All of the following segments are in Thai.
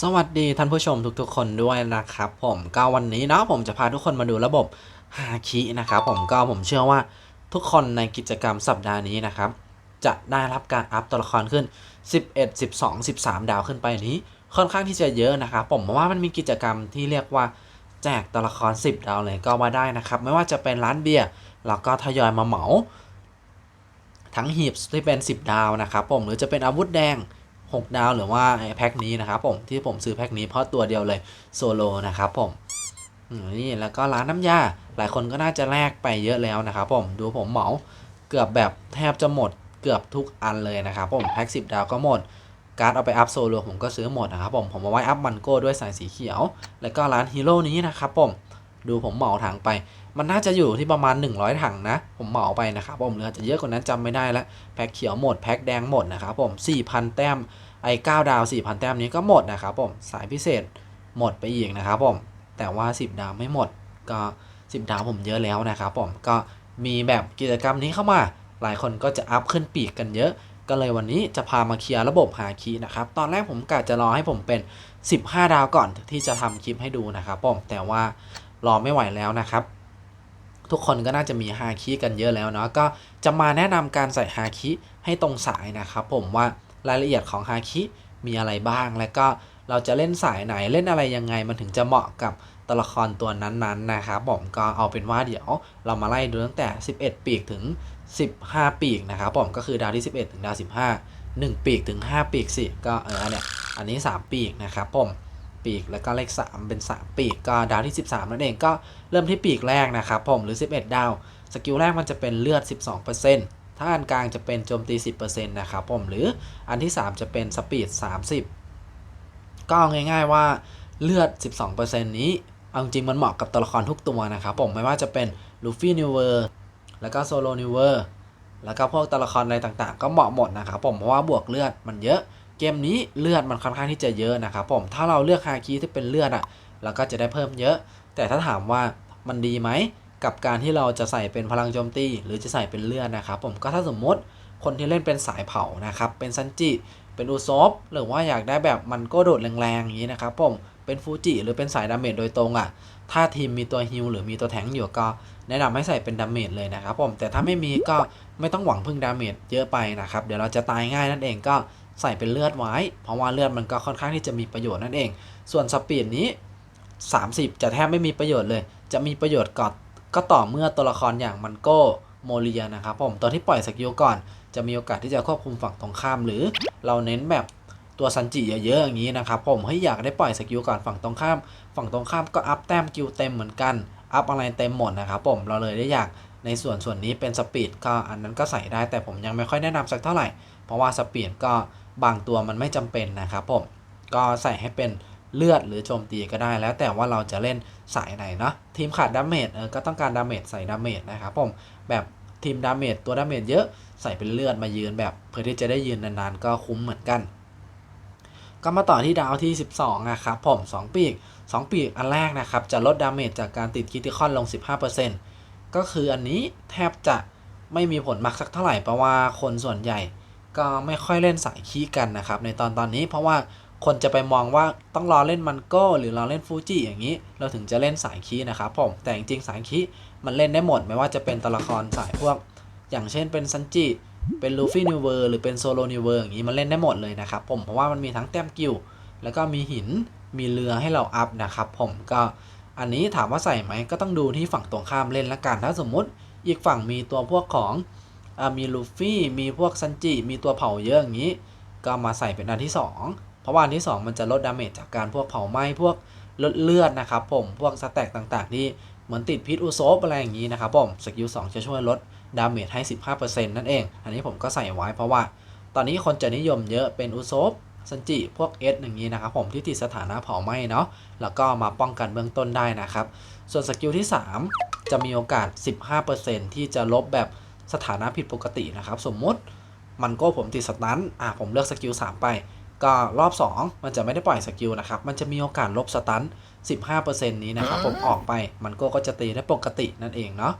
สวัสดีท่านผู้ชมทุกๆคนด้วยนะครับ ผมก็วันนี้เนาะผมจะพาทุกคนมาดูระบบฮาคินะครับผมก็ผมเชื่อว่าทุกคนในกิจกรรมสัปดาห์นี้นะครับ จะได้รับการอัพตัวละครขึ้น 11 12 13 ดาวขึ้นไปนี้ค่อนข้างที่จะเยอะนะครับผมเพราะว่ามันมีกิจกรรมที่เรียกว่าแจกตัวละคร 10 ดาวเลยก็ว่าได้นะครับ ไม่ว่าจะเป็นร้านเบียร์แล้วก็ทยอยมาเหมา ทั้งหีบที่เป็น 10 ดาวนะครับผมหรือจะเป็นอาวุธแดง 6 ดาวหรือว่าไอ้แพ็คนี้นะครับผมที่ผมซื้อแพ็คนี้เพราะตัวเดียวเลยโซโลนะครับผมนี่แล้วก็ร้านน้ำยา หลายคนก็น่าจะแลกไปเยอะแล้วนะครับผมดูผมเหมาเกือบแบบแทบจะหมดเกือบทุกอันเลยนะครับผมแพ็ค10 ดาวก็หมดการ์ดเอาไปอัพโซโลผมก็ซื้อหมดนะครับผมผมเอาไว้อัพมันโก้ด้วยสายสีเขียว แล้วก็ร้านฮีโร่นี้นะครับผมดูผมเหมาถังไป มันน่าจะอยู่ที่ประมาณ 100 ถังนะ ผมเหมาไปนะครับผมหรืออจะเยอะกว่านั้นจำไม่ได้แล้วแพ็คเขียวหมดแพ็คแดงหมดนะครับผม 4,000 แต้ม ไอ้9ดาว 4,000 แต้มนี้ก็หมดนะครับผมสายพิเศษหมดไปอีกนะครับผมแต่ว่า 10 ดาวไม่หมดก็ 10 ดาวผมเยอะแล้วนะครับผมก็มีแบบกิจกรรมนี้เข้ามา หลายคนก็จะอัพขึ้นปีกกันเยอะ ก็เลยวันนี้จะพามาเคลียร์ระบบหาคีนะครับตอนแรกผมกะจะรอให้ผมเป็น 15 ดาวก่อนที่จะทำคลิปให้ดูนะครับผมแต่ว่ารอไม่ไหวแล้วนะครับทุกคนก็น่าจะมีฮาคิกันเยอะแล้วเนาะก็จะมาแนะนำการใส่ฮาคิให้ตรงสายนะครับผมว่า รายละเอียดของฮาคิมีอะไรบ้าง แล้วก็เราจะเล่นสายไหนเล่นอะไรยังไงมันถึงจะเหมาะกับตัวละครตัวนั้นๆนะครับผมก็เอาเป็นว่าเดี๋ยวเรามาไล่ดูตั้งแต่ 11 ปีกถึง 15 ปีกนะครับผมก็คือดาวที่ 11 ถึงดาว 15 1 ปีกถึง 5 ปีกสิก็เออเนี้ยอันนี้ 3 ปีกนะครับผมปีกแล้วก็เลข 3 เป็น 3 ปีกก็ดาวที่ 13 นั่นเองก็เริ่มที่ปีกแรกนะครับผมหรือ 11 ดาว สกิลแรกมันจะเป็นเลือด 12% ถ้าอันกลางจะเป็นโจมตี 10%นะครับผมหรืออันที่ 3 จะเป็นสปีด 30 ก็เอาง่ายๆว่าเลือด 12%นี้ เอาจริงมันเหมาะกับตัวละครทุกตัวนะครับผมไม่ว่าจะเป็นลูฟี่นิวเวอร์แล้วก็โซโลนิวเวอร์แล้วก็พวกตัวละครอะไรต่างๆ ก็เหมาะหมดนะครับผมเพราะว่าบวกเลือดมันเยอะ เกมนี้เลือดมันค่อนข้างที่จะเยอะนะครับผมถ้าเราเลือกฮาคิที่เป็นเลือดอะ่ะเราก็จะได้เพิ่มเยอะ แต่ถ้าถามว่ามันดีไหม กับการที่เราจะใส่เป็นพลังโจมตีหรือจะใส่เป็นเลือดนะครับ ผมก็ถ้าสมมติคนที่เล่นเป็นสายเผานะครับ เป็นซันจิ เป็นอุซอบหรือว่าอยากได้แบบมันก็โดดแรงๆอย่างนี้นะครับผมเป็นฟูจิหรือเป็นสายดาเมจโดยตรงอะ่ะ ถ้าทีมมีตัวฮิลหรือมีตัวแทงอยู่ก็ แนะนำให้ใส่เป็นดาเมจเลยนะครับผมแต่ถ้าไม่มีก็ไม่ต้องหวังพึ่งดาเมจเยอะไปนะครับ เดี๋ยวเราจะตายง่ายนั่นเองก็ใส่เป็นเลือดไว้ เพราะว่าเลือดมันก็ค่อนข้างที่จะมีประโยชน์นั่นเอง ส่วนสปีดนี้ 30 จะแทบไม่มีประโยชน์เลย จะมีประโยชน์ก่อน ก็ต่อเมื่อตัวละครอย่างมันโก้โมเลียนะครับผมตอนที่ปล่อยสกิลก่อน จะมีโอกาสที่จะควบคุมฝั่งตรงข้าม หรือเราเน้นแบบตัวซันจิเยอะๆอย่างนี้นะครับผมให้อยากได้ปล่อยสกิลก่อนฝั่งตรงข้าม ฝั่งตรงข้ามก็อัพแต้มกิลเต็มเหมือนกันอัพอะไรเต็มหมดนะครับผมเราเลยได้อยากในส่วนส่วนนี้เป็นสปีดก็อันนั้นก็ใส่ได้แต่ผมยังไม่ค่อยแนะนำสักเท่าไหร่ เพราะว่าสปีดก็บางตัวมันไม่จำเป็นนะครับผมก็ใส่ให้เป็น เลือดหรือโจมตีก็ได้แล้วแต่ว่าเราจะเล่นสายไหนเนาะทีมขาดดาเมจเออก็ต้องการดาเมจใส่ดาเมจนะครับผมแบบทีมดาเมจตัวดาเมจเยอะใส่เป็นเลือดมายืนแบบ เพื่อที่จะได้ยืนนานๆก็คุ้มเหมือนกัน ก็มาต่อที่ดาวที่ 12นะครับผม 2 ปีก 2 ปีกอันแรกนะครับ จะลดดาเมจจากการติดคิติคอนลง 15%ก็คืออันนี้แทบจะไม่มีผลมากสักเท่าไหร่เพราะว่าคนส่วนใหญ่ก็ไม่ค่อยเล่นสายขี้กันนะครับ ในตอนตอนนี้เพราะว่า คนจะไปมองว่าต้องรอเล่นมันโก้หรือรอเล่นฟูจิอย่างนี้ เราถึงจะเล่นสายขี้นะครับผมแต่จริงๆสายขี้มันเล่นได้หมดไม่ว่าจะเป็นตัวละครสายพวก อย่างเช่นเป็นซันจิเป็นลูฟี่นิวเวอร์หรือเป็นโซโลนิวเวอร์อย่างนี้มันเล่นได้หมดเลยนะครับผมเพราะว่ามันมีทั้งแต้มกิลแล้วก็มีหินมีเรือให้เราอัพนะครับผมก็อันนี้ถามว่าใส่ไหมก็ต้องดูที่ฝั่งตรงข้ามเล่นละกันถ้าสมมุติอีกฝั่งมีตัวพวกของอ่ามีลูฟี่มีพวกซันจิมีตัวเผาเยอะอย่างนี้ ก็มาใส่เป็นอันที่ 2 เพราะว่าอันที่ 2 มันจะลดดาเมจจากการพวกเผาไหม้พวกลดเลือดนะครับผมพวกสแต็กต่างๆ ที่เหมือนติดพิษอุโซฟอะไรอย่างนี้นะครับผมสกิล2จะช่วยลดดาเมจให้ 15%นั่นเอง อันนี้ผมก็ใส่ไว้เพราะว่า ตอนนี้คนจะนิยมเยอะเป็นอุโซฟซันจิพวกเอสอย่างนี้นะครับผมที่ติดสถานะเผาไหม้เนาะแล้วก็มาป้องกันเบื้องต้นได้นะครับ ส่วนสกิลที่ 3 จะมีโอกาส 15%ที่จะลบแบบสถานะผิดปกตินะครับ สมมุติมันก้ผมติดสตันอะผมเลือกสกิล3ไป ก็รอบ 2 มันจะไม่ได้ปล่อยสกิลนะครับ มันจะมีโอกาสลบสตัน 15%นี้นะครับ ผมออกไปมันโก้ก็จะตีได้ปกตินั่นเองเนาะ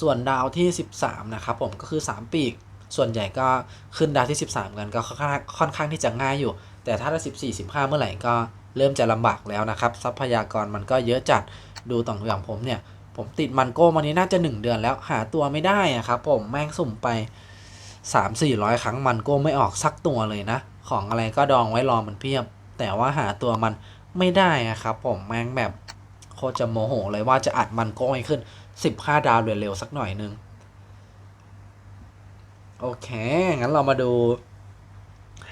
ส่วนดาวที่ 13 นะครับผมก็คือ 3 ปีก ส่วนใหญ่ก็ขึ้นดาวที่ 13 กันก็ค่อนข้างค่อนข้างที่จะง่ายอยู่ แต่ถ้าได้ 14 15 เมื่อไหร่ก็เริ่มจะลำบากแล้วนะครับ ทรัพยากรมันก็เยอะจัดดูต่างอย่างผมเนี่ย ผมติดมันโก้มานี้น่าจะ 1 เดือนแล้วหาตัวไม่ได้อะครับผมแม่งสุ่มไป 3 4 0 0 ครั้งมันก้ไม่ออกสักตัวเลยนะ ของอะไรก็ดองไว้รอมันเพียบ แต่ว่าหาตัวมันไม่ได้อะครับผมแม่งแบบโคจะโมโหเลยว่าจะอัดมันโก้ให้ขึ้น 15 ดาวเร็วๆสักหน่อยนึง โอเค งั้นเรามาดู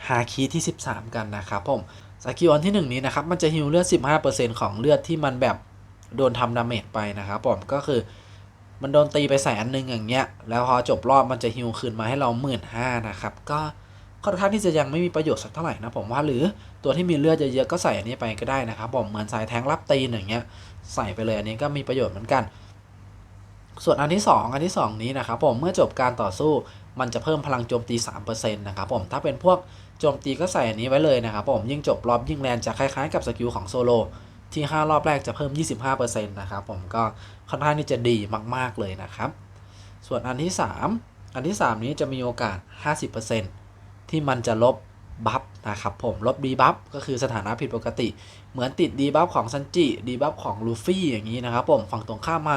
ฮาคีที่ 13 กันนะครับผมสกิลอันที่ 1 นี้นะครับ มันจะฮิวเลือด 15%ของเลือดที่มันแบบโดนทำดาเมจไปนะครับผมก็คือ มันโดนตีไปแสนหนึ่งอย่างเงี้ย แล้วพอจบรอบมันจะฮิวคืนมาให้เราหมื่นห้านะครับ ก็ค่อนข้างที่จะยังไม่มีประโยชน์สักเท่าไหร่นะผมว่าหรือตัวที่มีเลือดเยอะๆก็ใส่อันนี้ไปก็ได้นะครับผมเหมือนสายแทงรับตีนอย่างเงี้ยใส่ไปเลยอันนี้ก็มีประโยชน์เหมือนกัน ส่วนอันที่ 2 อันที่ 2 นี้นะครับผมเมื่อจบการต่อสู้มันจะเพิ่มพลังโจมตี 3%นะครับผมถ้าเป็นพวกโจมตีก็ใส่อันนี้ไว้เลยนะครับผมยิ่งจบรอบยิ่งแรงจะคล้ายๆกับสกิลของโซโลที่ 5 รอบแรกจะเพิ่ม 25%นะครับผมก็ ค่อนข้างที่จะดีมาก ๆ เลยนะครับ ส่วนอันที่ 3 อันที่ 3 นี้จะมีโอกาส 50%ที่มันจะลบบัฟนะครับผมลบดีบัฟก็คือสถานะผิดปกติ เหมือนติดดีบัฟของซันจิดีบัฟของลูฟี่อย่างนี้นะครับผมฝั่งตรงข้ามมา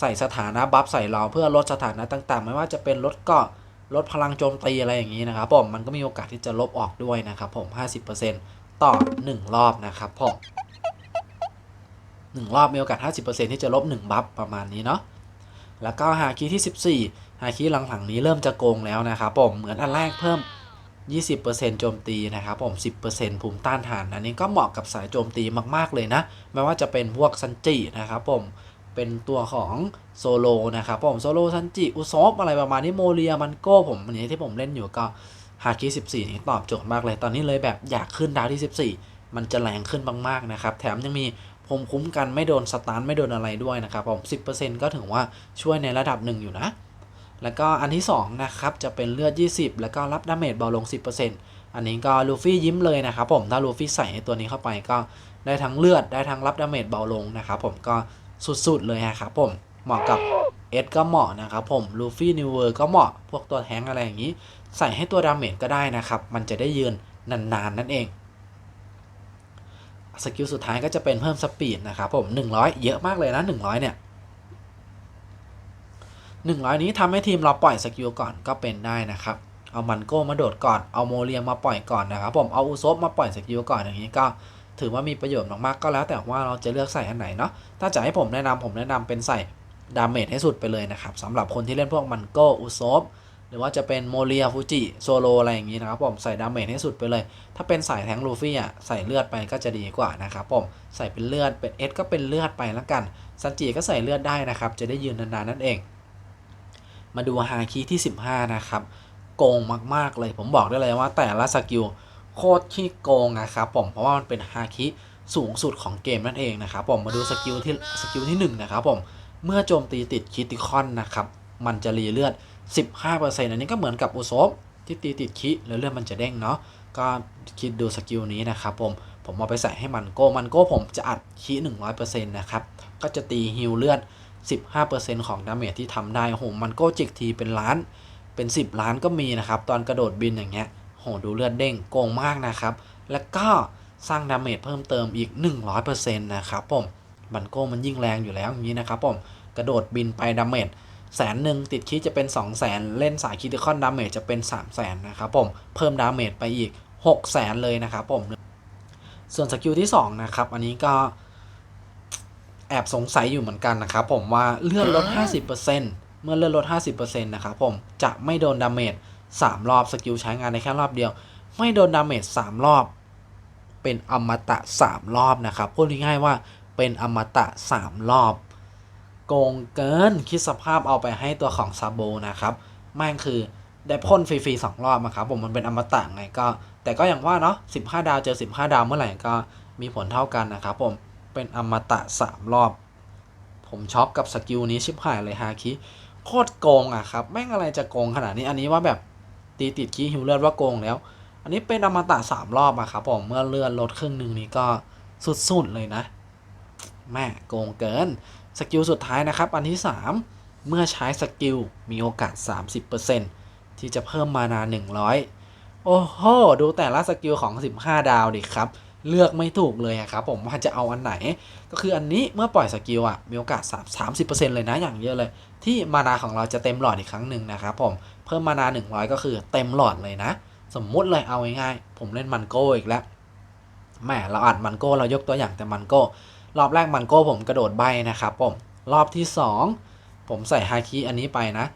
ใส่สถานะบัฟใส่เราเพื่อลดสถานะต่างๆ ไม่ว่าจะเป็นลดเกาะลดพลังโจมตีอะไรอย่างนี้นะครับผมมันก็มีโอกาสที่จะลบออกด้วยนะครับผม 50%ต่อ 1 รอบนะครับผม 1 รอบมีโอกาส 50%ที่จะลบ 1 บัฟประมาณนี้เนาะแล้วก็ฮาคิที่ 14ฮาคิหลังๆนี้เริ่มจะโกงแล้วนะครับผมเหมือนอันแรกเพิ่ม 20%โจมตีนะครับผม 10%ภูมิต้านทาน อันนี้ก็เหมาะกับสายโจมตีมากๆเลยนะ ไม่ว่าจะเป็นพวกซันจินะครับผมเป็นตัวของโซโลนะครับผมโซโลซันจิอุซอฟอะไรประมาณนี้โมเรียมันโก้ผมอันนี้ที่ผมเล่นอยู่ก็ฮาคิ14 นี้ตอบโจทย์มากเลย ตอนนี้เลยแบบอยากขึ้นดาวที่ 14 มันจะแรงขึ้นมากๆนะครับ แถมยังมี ภูมิคุ้มกันไม่โดนสตาร์ทไม่โดนอะไรด้วยนะครับผม 10%ก็ถือว่าช่วยในระดับหนึ่งอยู่นะ แล้วก็อันที่2นะครับจะเป็นเลือด 20 แล้วก็รับดาเมจเบาลง 10%อันนี้ก็ลูฟี่ยิ้มเลยนะครับผมถ้าลูฟี่ใส่ตัวนี้เข้าไปก็ได้ทั้งเลือดได้ทั้งรับดาเมจเบาลงนะครับผมก็สุดๆเลยครับผมเหมาะกับเอสก็เหมาะนะครับผมลูฟี่นิวเวอร์ก็เหมาะพวกตัวแทงอะไรอย่างนี้ ใส่ให้ตัวดาเมจก็ได้นะครับ มันจะได้ยืนนานๆนนั่นเอง สกิลสุดท้ายก็จะเป็นเพิ่มสปีดนะครับผม 100 เยอะมากเลยนะ 100 เนี่ย 100 นี้ทำให้ทีมเราปล่อยสกิลก่อนก็เป็นได้นะครับ เอามันโก้มาโดดก่อน เอาโมเรียมาปล่อยก่อนนะครับผม เอาอุซบมาปล่อยสกิลก่อนอย่างนี้ก็ถือว่ามีประโยชน์มากๆก็แล้ว แต่ว่าเราจะเลือกใส่อันไหนเนาะ ถ้าจะให้ผมแนะนำผมแนะนำเป็นใส่ดาเมจให้สุดไปเลยนะครับสำหรับคนที่เล่นพวกมันโก้อุซบ หรือว่าจะเป็นโมเรียฟูจิโซโลอะไรอย่างนี้นะครับผมใส่ดาเมจให้สุดไปเลย ถ้าเป็นสายแทงลูฟี่อะใส่เลือดไปก็จะดีกว่านะครับผมใส่เป็นเลือดเป็นเอสก็เป็นเลือดไปแล้วกันซันจิก็ใส่เลือดได้นะครับจะได้ยืนนานๆนั่นเอง มาดูฮาคิที่ 15 นะครับโกงมากๆเลย ผมบอกได้เลยว่าแต่ละสกิลโคตรขี้โกงนะครับผมเพราะว่ามันเป็นฮาคิสูงสุดของเกมนั่นเองนะครับผมมาดูสกิลที่สกิลที่1นะครับผมเมื่อโจมตีติดคิติคอนนะครับมันจะรีเลือด 15%อันนี้ก็เหมือนกับอุซบที่ตีติดคิแล้วเลือดมันจะเด้งเนาะก็คิดดูสกิลนี้นะครับผมผมเอาไปใส่ให้มันโก้มันโก้ผมจะอัดคิ100%นะครับก็จะตีฮิลเลือด15%ของดาเมจที่ทำได้โหมันโก้จิกทีเป็นล้านเป็น 10 ล้านก็มีนะครับตอนกระโดดบินอย่างเงี้ยโหดูเลือดเด้งโกงมากนะครับ แล้วก็สร้างดาเมจเพิ่มเติมอีก 100%นะครับผมมันโก้มันยิ่งแรงอยู่แล้วอย่างนี้นะครับผมกระโดดบินไปดาเมจ แสนหนึ่งติดคิดจะเป็น 2 0 0แสนเล่นสายคิติคอนดาเมจจะเป็น 3 0 0แสนนะครับผมเพิ่มดาเมจไปอีก 6 0แสนเลยนะครับผม ส่วนสกิลที่ 2 นะครับ อันนี้ก็แอบสงสัยอยู่เหมือนกันนะครับผมว่าเลื่อนลด 50%เมื่อเลื่อนลด 50%นะครับผมจะไม่โดนดาเมจ3รอบสกิลใช้งานในแค่รอบเดียว ไม่โดนดาเมจ3รอบ เป็นอมตะ 3 รอบนะครับพูดง่ายๆว่าเป็นอมตะ 3 รอบ โกงเกินคิดสภาพเอาไปให้ตัวของซาโบนะครับแม่งคือได้พ่นฟรีๆ2รอบนะครับผมมันเป็นอมตะไงก็ แต่ก็อย่างว่าเนาะ15 ดาวเจอ 15 ดาวเมื่อไหร่ก็มีผลเท่ากันนะครับผมเป็นอมตะ 3 รอบ ผมช็อกกับสกิลนี้ชิบหายเลยฮาคิโคตรโกงอะครับแม่งอะไรจะโกงขนาดนี้อันนี้ว่าแบบตีติดคีฮิวเลือดว่าโกงแล้ว อันนี้เป็นอมตะ 3 รอบอะครับผมเมื่อเลื่อนลดครึ่งหนึ่งนี้ก็สุดๆเลยนะ แม่โกงเกิน สกิลสุดท้ายนะครับ อันที่ 3 เมื่อใช้สกิลมีโอกาส 30%ที่จะเพิ่มมานา 100 โอ้โห ดูแต่ละสกิลของ 15 ดาวดิครับ เลือกไม่ถูกเลยอะครับผมว่าจะเอาอันไหน ก็คืออันนี้เมื่อปล่อยสกิลอะมีโอกาส 30%เลยนะอย่างเยอะเลย ที่มานาของเราจะเต็มหลอดอีกครั้งหนึ่งนะครับผมเพิ่มมานา 100 ก็คือเต็มหลอดเลยนะ สมมุติเลยเอาง่ายๆผมเล่นมันโก้อีกแล้วแหมเราอัดมันโก้เรายกตัวอย่างแต่มันโก้ รอบแรกมันโก้ผมกระโดดใบนะครับผม รอบที่ 2 ผมใส่ฮาคิอันนี้ไปนะ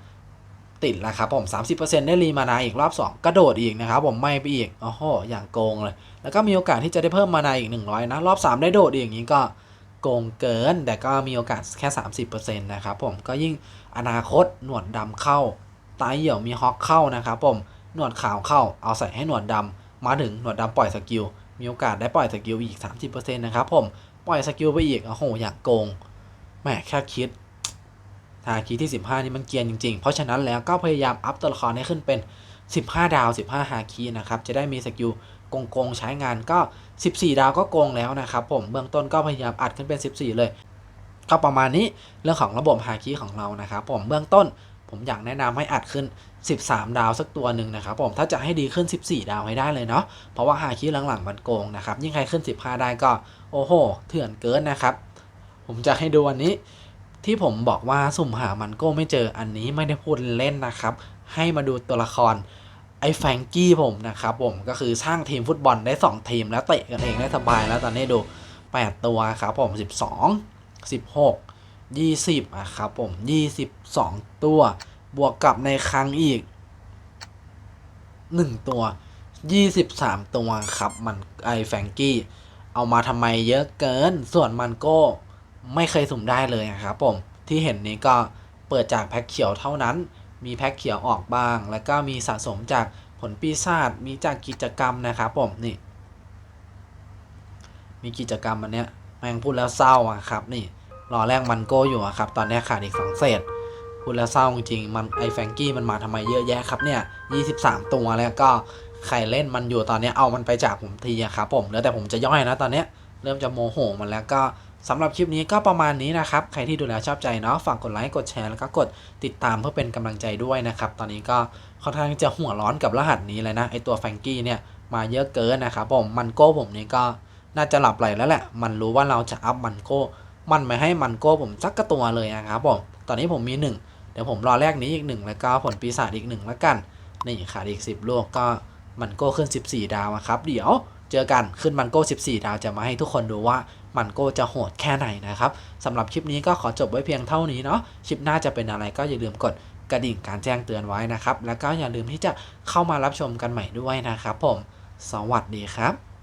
ติดแล้วครับผม 30%ได้รีมานาอีกรอบ 2 กระโดดอีกนะครับผมไม่ไปอีกโอ้โหอย่างโกงเลย แล้วก็มีโอกาสที่จะได้เพิ่มมานาอีก 100 นะ รอบ 3 ได้โดดอีกอย่างนี้ก็โกงเกิน แต่ก็มีโอกาสแค่ 30%นะครับผมก็ยิ่งอนาคตหนวดดำเข้าตายเหี่ยวมีฮอกเข้านะครับผมหนวดขาวเข้าเอาใส่ให้หนวดดำมาถึงหนวดดำปล่อยสกิลมีโอกาสได้ปล่อยสกิลอีก 30%นะครับผม ปล่อยสกิลไปอีกโอ้โหอยางโกงแหมแค่คิดทาคีที่ 15 นี่มันเกียนจริงๆ เพราะฉะนั้นแล้วก็พยายามอัพตัวละครให้ขึ้นเป็น 15 ดาว 15 ฮาคีนะครับ จะได้มีสกิลโกงๆ ใช้งานก็ 14 ดาวก็โกงแล้วนะครับผม เบื้องต้นก็พยายามอัดขึ้นเป็น 14 เลย ก็ประมาณนี้เรื่องของระบบฮาคีของเรานะครับผม เบื้องต้นผมอยากแนะนำให้อัดขึ้น 13 ดาวสักตัวหนึ่งนะครับผม ถ้าจะให้ดีขึ้น 14 ดาวให้ได้เลยเนาะ เพราะว่าฮาคีหลังๆมันโกงนะครับ ยิ่งใครขึ้น 15 ได้ก็ โอ้โห เถื่อนเกินนะครับ ผมจะให้ดูอันนี้ ที่ผมบอกว่าสุ่มหามันก้ไม่เจออันนี้ไม่ได้พูดเล่นนะครับ ให้มาดูตัวละครไอ้แฟงกี้ผมนะครับผมก็คือสร้างทีมฟุตบอลได้ 2 ทีมแล้วเตะกันเองได้สบายแล้วตอนนี้ดู 8 ตัวครับผม 12 16 20อะครับผม 22 ตัว บวกกับในครั้งอีก 1 ตัว 23 ตัวครับมันไอ้แฟงกี้ เอามาทำไมเยอะเกิน ส่วนมันโก้ไม่เคยสุ่มได้เลยนะครับผม ที่เห็นนี้ก็เปิดจากแพ็คเขียวเท่านั้น มีแพ็คเขียวออกบ้าง แล้วก็มีสะสมจากผลปีศาจ มีจากกิจกรรมนะครับผม นี่ มีกิจกรรมอันเนี้ยแม่งพูดแล้วเศร้าอะครับ นี่ รอแรกมันโก้อยู่อะครับ ตอนนี้ขาดอีกสองเศษพูดแล้วเศร้าจริงมันไอแฟงกี้มันมาทำไมเยอะแยะครับเนี่ย 23 ตัวแล้วก็ ใครเล่นมันอยู่ตอนนี้เอามันไปจากผมทีอะครับผมแล้วแต่ผมจะย่อยนะตอนนี้เริ่มจะโมโหมันแล้วก็สำหรับคลิปนี้ก็ประมาณนี้นะครับ ใครที่ดูแล้วชอบใจเนาะฝากกดไลค์กดแชร์แล้วก็กดติดตามเพื่อเป็นกำลังใจด้วยนะครับ ตอนนี้ก็ค่อนข้างจะหัวร้อนกับรหัสนี้เลยนะไอตัวแฟงกี้เนี่ยมาเยอะเกินนะครับผมมันโก้ผมนี่ก็น่าจะหลับไหลแล้วแหละ มันรู้ว่าเราจะอัพมันโก้ มันไม่ให้มันโก้ผมสักกระตัวเลยนะครับผมตอนนี้ผมมี 1 เดี๋ยวผมรอแรกนี้อีก 1 แล้วก็ผลปีศาจอีก1แล้วกันนี่ขาดอีก 10ลูกก็ มันโก้ขึ้น 14 ดาวอะครับ เดี๋ยวเจอกันขึ้นมันโก้ 14 ดาวจะมาให้ทุกคนดูว่ามันโก้จะโหดแค่ไหนนะครับสำหรับคลิปนี้ก็ขอจบไว้เพียงเท่านี้เนาะคลิปหน้าจะเป็นอะไรก็อย่าลืมกดกระดิ่งการแจ้งเตือนไว้นะครับ แล้วก็อย่าลืมที่จะเข้ามารับชมกันใหม่ด้วยนะครับผม สวัสดีครับ